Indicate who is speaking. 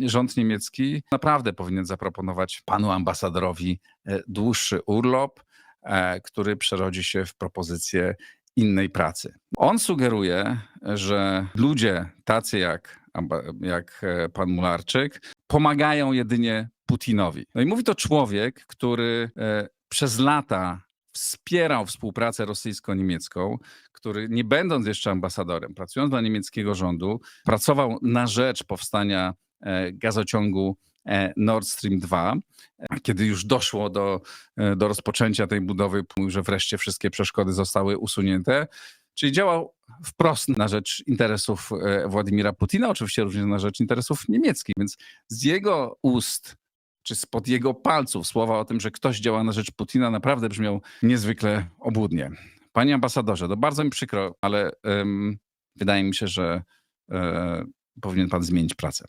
Speaker 1: Rząd niemiecki naprawdę powinien zaproponować panu ambasadorowi e, dłuższy urlop, e, który przerodzi się w propozycję innej pracy. On sugeruje, że ludzie tacy jak, jak e, pan Mularczyk pomagają jedynie Putinowi. No i mówi to człowiek, który przez lata wspierał współpracę rosyjsko-niemiecką, który nie będąc jeszcze ambasadorem, pracując dla niemieckiego rządu, pracował na rzecz powstania gazociągu e, Nord Stream 2. E, Kiedy już doszło do, e, do rozpoczęcia tej budowy, mówił, że wreszcie wszystkie przeszkody zostały usunięte. Czyli działał wprost na rzecz interesów e, Władimira Putina, oczywiście również na rzecz interesów niemieckich. Więc z jego ust, czy spod jego palców słowa o tym, że ktoś działa na rzecz Putina, naprawdę brzmiał niezwykle obłudnie. Panie ambasadorze, to bardzo mi przykro, ale em, wydaje mi się, że e, powinien pan zmienić pracę.